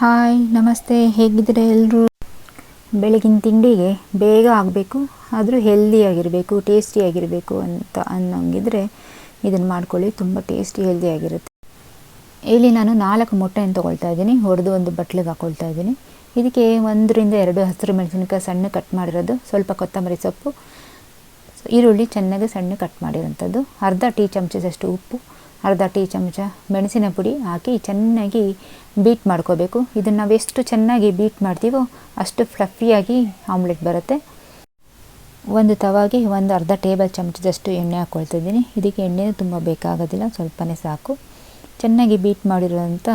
Hi, ನಮಸ್ತೆ. ಹೇಗಿದ್ದೀರಾ ಎಲ್ಲರೂ ಬೆಳಗಿನ ತಿಂಡಿಗೆ ಬೇಗ ಆಗಬೇಕು, ಆದರೂ ಹೆಲ್ದಿಯಾಗಿರಬೇಕು ಟೇಸ್ಟಿಯಾಗಿರಬೇಕು ಅಂತ ಅನ್ನೋಂಗಿದ್ರೆ ಇದನ್ನು ಮಾಡ್ಕೊಳ್ಳಿ, ತುಂಬ ಟೇಸ್ಟಿ ಹೆಲ್ದಿಯಾಗಿರುತ್ತೆ ಇಲ್ಲಿ ನಾನು ನಾಲ್ಕು ಮೊಟ್ಟೆಯನ್ನು ತೊಗೊಳ್ತಾ ಇದ್ದೀನಿ, ಹೊಡೆದು ಒಂದು ಬಟ್ಲಿಗೆ ಹಾಕ್ಕೊಳ್ತಾ ಇದ್ದೀನಿ. ಇದಕ್ಕೆ ಒಂದರಿಂದ ಎರಡು ಹಸಿರು ಮೆಣಸಿನಕಾಯಿ ಸಣ್ಣ ಕಟ್ ಮಾಡಿರೋದು, ಸ್ವಲ್ಪ ಕೊತ್ತಂಬರಿ ಸೊಪ್ಪು, ಈರುಳ್ಳಿ ಚೆನ್ನಾಗಿ ಸಣ್ಣ ಕಟ್ ಮಾಡಿರೋಂಥದ್ದು, ಅರ್ಧ ಟೀ ಚಮಚದಷ್ಟು ಉಪ್ಪು ಅರ್ಧ ಟೀ ಚಮಚ ಮೆಣಸಿನ ಪುಡಿ ಹಾಕಿ ಚೆನ್ನಾಗಿ ಬೀಟ್ ಮಾಡ್ಕೋಬೇಕು. ಇದನ್ನು ಎಷ್ಟು ಚೆನ್ನಾಗಿ ಬೀಟ್ ಮಾಡ್ತೀವೋ ಅಷ್ಟು ಫ್ಲಫಿಯಾಗಿ ಆಮ್ಲೆಟ್ ಬರುತ್ತೆ. ಒಂದು ತವಾಗೆ ಒಂದು ಅರ್ಧ ಟೇಬಲ್ ಚಮಚದಷ್ಟು ಎಣ್ಣೆ ಹಾಕ್ಕೊಳ್ತಿದ್ದೀನಿ ಇದಕ್ಕೆ ಎಣ್ಣೆ ತುಂಬ ಬೇಕಾಗೋದಿಲ್ಲ, ಸ್ವಲ್ಪನೇ ಸಾಕು. ಚೆನ್ನಾಗಿ ಬೀಟ್ ಮಾಡಿರೋಂಥ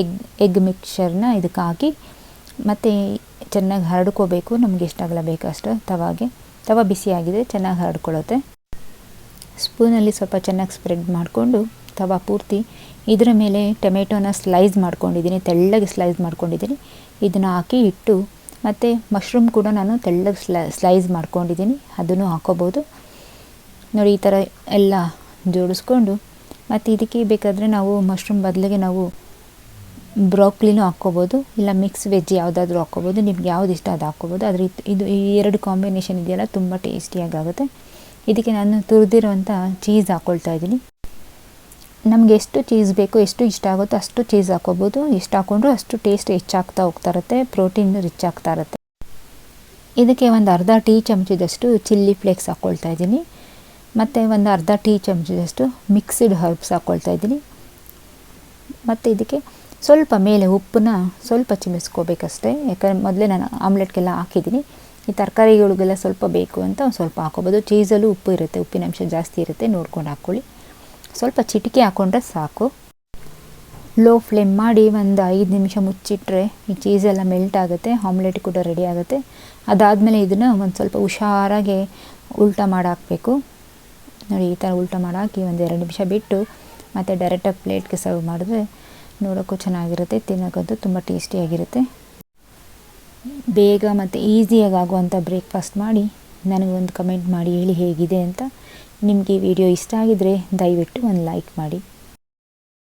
ಎಗ್ ಎಗ್ ಮಿಕ್ಸರ್ನ ಇದಕ್ಕೆ ಹಾಕಿ ಮತ್ತು ಚೆನ್ನಾಗಿ ಹರಡ್ಕೋಬೇಕು. ನಮಗೆ ಎಷ್ಟಾಗಲ್ಲ ಬೇಕಷ್ಟು ತವಾಗೆ. ತವ ಬಿಸಿಯಾಗಿದೆ, ಚೆನ್ನಾಗಿ ಹರಡ್ಕೊಳ್ಳುತ್ತೆ. ಸ್ಪೂನಲ್ಲಿ ಸ್ವಲ್ಪ ಚೆನ್ನಾಗಿ ಸ್ಪ್ರೆಡ್ ಮಾಡಿಕೊಂಡು ತವ ಪೂರ್ತಿ ಇದರ ಮೇಲೆ ಟೊಮೆಟೊನ ಸ್ಲೈಸ್ ಮಾಡ್ಕೊಂಡಿದ್ದೀನಿ, ತೆಳ್ಳಗೆ ಸ್ಲೈಸ್ ಮಾಡ್ಕೊಂಡಿದ್ದೀನಿ. ಇದನ್ನು ಹಾಕಿ ಇಟ್ಟು ಮತ್ತು ಮಶ್ರೂಮ್ ಕೂಡ ನಾನು ತೆಳ್ಳಗೆ ಸ್ಲೈ, ಸ್ಲೈಸ್ ಮಾಡ್ಕೊಂಡಿದ್ದೀನಿ. ಅದನ್ನು ಹಾಕೋಬೋದು. ನೋಡಿ, ಈ ಥರ ಎಲ್ಲ ಜೋಡಿಸ್ಕೊಂಡು ಮತ್ತು ಇದಕ್ಕೆ ಬೇಕಾದರೆ ನಾವು ಮಶ್ರೂಮ್ ಬದಲಿಗೆ ನಾವು ಬ್ರೋಕ್ಲಿನೂ ಹಾಕ್ಕೋಬೋದು, ಇಲ್ಲ ಮಿಕ್ಸ್ ವೆಜ್ ಯಾವುದಾದ್ರೂ ಹಾಕ್ಕೋಬೋದು. ನಿಮ್ಗೆ ಯಾವ್ದು ಇಷ್ಟ ಅದು ಹಾಕ್ಕೋಬೋದು. ಆದರೆ ಇದು ಈ ಎರಡು ಕಾಂಬಿನೇಷನ್ ಇದೆಯಲ್ಲ, ತುಂಬ ಟೇಸ್ಟಿಯಾಗಿ ಆಗುತ್ತೆ ಇದಕ್ಕೆ ನಾನು ತುರಿದಿರುವಂಥ ಚೀಸ್ ಹಾಕ್ಕೊಳ್ತಾ ಇದ್ದೀನಿ. ನಮಗೆ ಎಷ್ಟು ಚೀಸ್ ಬೇಕು, ಎಷ್ಟು ಇಷ್ಟ ಆಗುತ್ತೋ ಅಷ್ಟು ಚೀಸ್ ಹಾಕೋಬೋದು ಇಷ್ಟು ಹಾಕ್ಕೊಂಡ್ರೂ ಅಷ್ಟು ಟೇಸ್ಟ್ ಹೆಚ್ಚಾಗ್ತಾ ಹೋಗ್ತಾ ಇರುತ್ತೆ ಪ್ರೋಟೀನ್ ರಿಚ್ ಆಗ್ತಾ ಇರುತ್ತೆ. ಇದಕ್ಕೆ ಒಂದು ಅರ್ಧ ಟೀ ಚಮಚದಷ್ಟು ಚಿಲ್ಲಿ ಫ್ಲೇಕ್ಸ್ ಹಾಕ್ಕೊಳ್ತಾ ಇದ್ದೀನಿ. ಮತ್ತು ಒಂದು ಅರ್ಧ ಟೀ ಚಮಚದಷ್ಟು ಮಿಕ್ಸಿಡ್ ಹರ್ಬ್ಸ್ ಹಾಕ್ಕೊಳ್ತಾ ಇದ್ದೀನಿ. ಮತ್ತು ಇದಕ್ಕೆ ಸ್ವಲ್ಪ ಮೇಲೆ ಉಪ್ಪನ್ನ ಸ್ವಲ್ಪ ಚಿಮಿಸ್ಕೋಬೇಕಷ್ಟೇ. ಯಾಕಂದರೆ ಮೊದಲೇ ನಾನು ಆಮ್ಲೆಟ್ಗೆಲ್ಲ ಹಾಕಿದ್ದೀನಿ. ಈ ತರಕಾರಿಗಳಿಗೆಲ್ಲ ಸ್ವಲ್ಪ ಬೇಕು ಅಂತ ಸ್ವಲ್ಪ ಹಾಕೋಬೋದು ಚೀಸಲ್ಲೂ ಉಪ್ಪು ಇರುತ್ತೆ ಉಪ್ಪಿನಂಶ ಜಾಸ್ತಿ ಇರುತ್ತೆ, ನೋಡ್ಕೊಂಡು ಹಾಕ್ಕೊಳ್ಳಿ. ಸ್ವಲ್ಪ ಚಿಟಿಕೆ ಹಾಕೊಂಡ್ರೆ ಸಾಕು. ಲೋ ಫ್ಲೇಮ್ ಮಾಡಿ ಒಂದು ಐದು ನಿಮಿಷ ಮುಚ್ಚಿಟ್ರೆ ಈ ಚೀಸೆಲ್ಲ ಮೆಲ್ಟ್ ಆಗುತ್ತೆ ಆಮ್ಲೆಟ್ ಕೂಡ ರೆಡಿ ಆಗುತ್ತೆ. ಅದಾದಮೇಲೆ ಇದನ್ನು ಒಂದು ಸ್ವಲ್ಪ ಹುಷಾರಾಗಿ ಉಲ್ಟಾ ಮಾಡಿ ಹಾಕಬೇಕು ನೋಡಿ, ಈ ಥರ ಉಲ್ಟಾ ಮಾಡಾಕಿ ಒಂದು ಎರಡು ನಿಮಿಷ ಬಿಟ್ಟು ಮತ್ತು ಡೈರೆಕ್ಟಾಗಿ ಪ್ಲೇಟ್ಗೆ ಸರ್ವ್ ಮಾಡಿದ್ರೆ ನೋಡೋಕ್ಕೂ ಚೆನ್ನಾಗಿರುತ್ತೆ, ತಿನ್ನೋಕ್ಕಂತೂ ತುಂಬ ಟೇಸ್ಟಿಯಾಗಿರುತ್ತೆ ಬೇಗ ಮತ್ತು ಈಸಿಯಾಗಿ ಆಗುವಂಥ ಬ್ರೇಕ್ಫಾಸ್ಟ್ ಮಾಡಿ ನನಗೊಂದು ಕಮೆಂಟ್ ಮಾಡಿ ಹೇಳಿ ಹೇಗಿದೆ ಅಂತ. ನಿಮಗೆ ವಿಡಿಯೋ ಇಷ್ಟ ಆಗಿದ್ದರೆ ದಯವಿಟ್ಟು ಒಂದು ಲೈಕ್ ಮಾಡಿ.